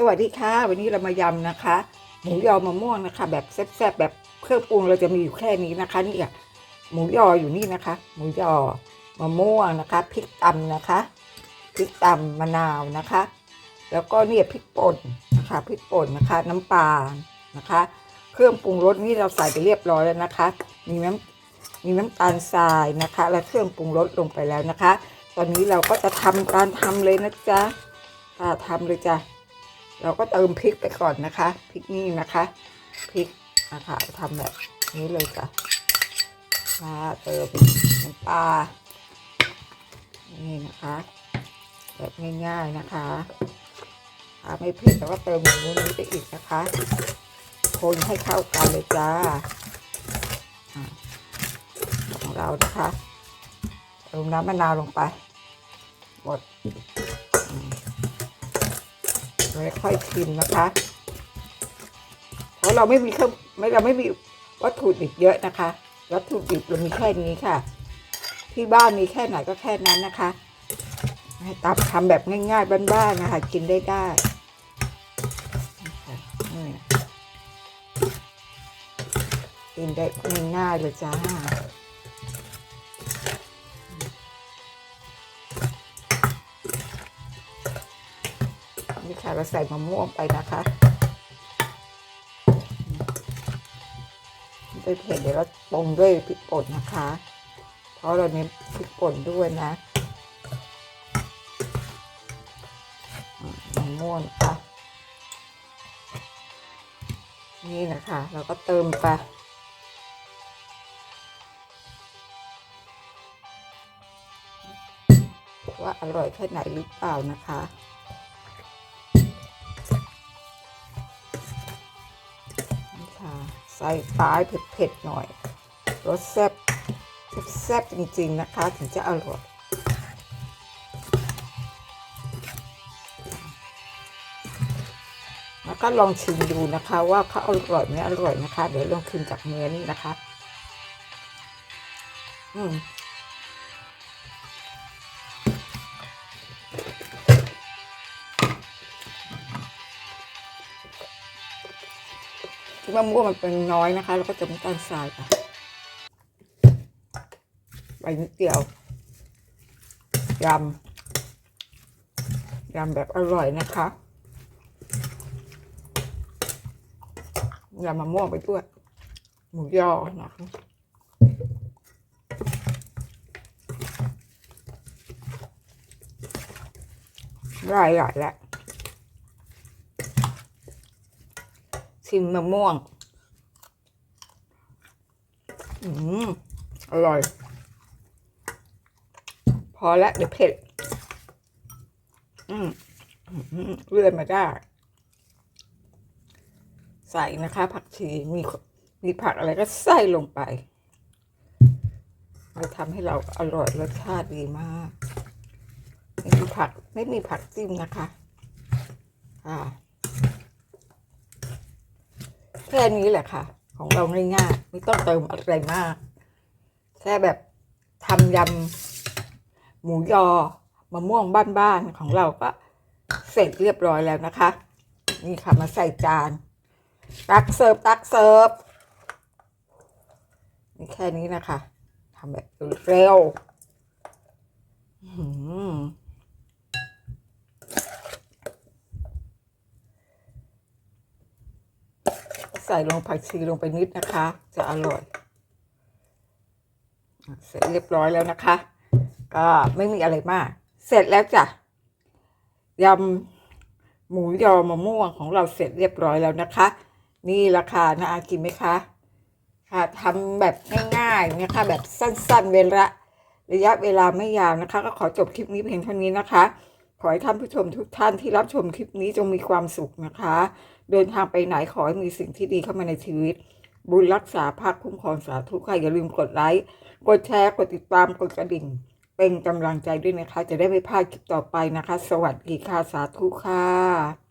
สวัสดีค่ะ วันนี้เรามายำนะคะ หมูยอมะม่วงนะคะ แบบแซ่บๆแบบเครื่องปรุงเราจะมีอยู่แค่นี้นะคะนี่อะหมูยออยู่นี่นะคะ หมูยอมะม่วงนะคะพริกตำนะคะพริกตำมะนาวนะคะ แล้วก็เนี่ยพริกป่นนะคะพริกป่นนะคะ น้ำปลานะคะ เครื่องปรุงรสนี่เราใส่ไปเรียบร้อยแล้วนะคะ มีน้ำมีน้ำตาลทรายนะคะ และเครื่องปรุงรสลงไปแล้วนะคะ ตอนนี้เราก็จะทำการทำเลยนะจ๊ะค่ะทำเลยจ้ะ เราก็เติมพริกไปก่อนนะคะ พริกนี่นะคะพริกนะคะทำแบบนี้เลยจ้ะมาเติมน้ำปลานี่นะคะ แบบง่าย ๆนะคะถ้าไม่เผ็ดเราก็เติมหมูนี้ไปอีกนะคะ คนให้เข้ากันเลยจ้าของเรานะคะเติมน้ำมะนาวลงไปหมด ไม่ค่อยชิมนะคะเพราะเราไม่มีเครื่องไม่เราไม่มีวัตถุดิบเยอะนะคะ วัตถุดิบเรามีแค่นี้ค่ะ ที่บ้านมีแค่ไหนก็แค่นั้นนะคะตามทำแบบง่ายๆบ้านๆนะคะกินได้ได้กินได้ง่ายๆเลยจ้า ค่ะเราใส่มะม่วงไปนะคะไม่เผ็ดเดี๋ยวเราปรุงด้วยพริกป่นนะคะ เพราะเราเน้นพริกป่นด้วยนะมะม่วงนะคะนี่นะคะ เราก็เติมไปว่าอร่อยแค่ไหนหรือเปล่านะคะ ใส่ปลายเผ็ดๆหน่อยรสแซ่บแซ่บจริงๆนะคะ ถึงจะอร่อยแล้วก็ลองชิมดูนะคะว่าเขาอร่อยไม่อร่อยนะคะ เดี๋ยวลองชิมจากเนื้อนี่นะคะ อืม ที่มะม่วงมันเป็นน้อยนะคะ แล้วก็จะน้ำตาลทรายค่ะใบนิดเดียวยำยำแบบอร่อยนะคะยำมะม่วงไปด้วยหมูยอนะคะได้หลายแล้ว ชิมมะม่วง อืม อร่อย พอแล้วเดี๋ยวเผ็ด อืมเลื่อนมาได้ ใส่นะคะ ผักชีมีมีผักอะไรก็ใส่ลงไปจะทำให้เราอร่อยรสชาติดีมาก ไม่มีผักไม่มีผักจิ้มนะคะ อ่า ค่นี้แหละค่ะ ของเราง่ายๆไม่ต้องเติมอะไรมาก แค่แบบทำยำหมูยอมะม่วงบ้านๆของเราก็เสร็จเรียบร้อยแล้วนะคะ นี่ค่ะมาใส่จาน ตักเสิร์ฟตักเสิร์ฟนี่แค่นี้นะคะทำแบบเร็วอหือ ใส่ลงผักชีลงไปนิดนะคะ จะอร่อย เสร็จเรียบร้อยแล้วนะคะ ก็ไม่มีอะไรมาก เสร็จแล้วจ้ะยำหมูยอมะม่วงของเราเสร็จเรียบร้อยแล้วนะคะ นี่ราคานะอากินไหมคะ ค่ะทำแบบง่ายๆนะคะแบบสั้นๆเวลาระยะเวลาไม่ยาวนะคะ ก็ขอจบคลิปนี้เพียงเท่านี้นะคะ ขอให้ท่านผู้ชมทุกท่านที่รับชมคลิปนี้จงมีความสุขนะคะ เดินทางไปไหนขอให้มีสิ่งที่ดีเข้ามาในชีวิต บุญรักษาภาคคุ้มครองสาธุค่ะอย่าลืมกดไลค์กดแชร์กดติดตามกดกระดิ่ง เป็นกำลังใจด้วยนะคะ จะได้ไม่พลาดคลิปต่อไปนะคะ สวัสดีค่ะสาธุค่ะ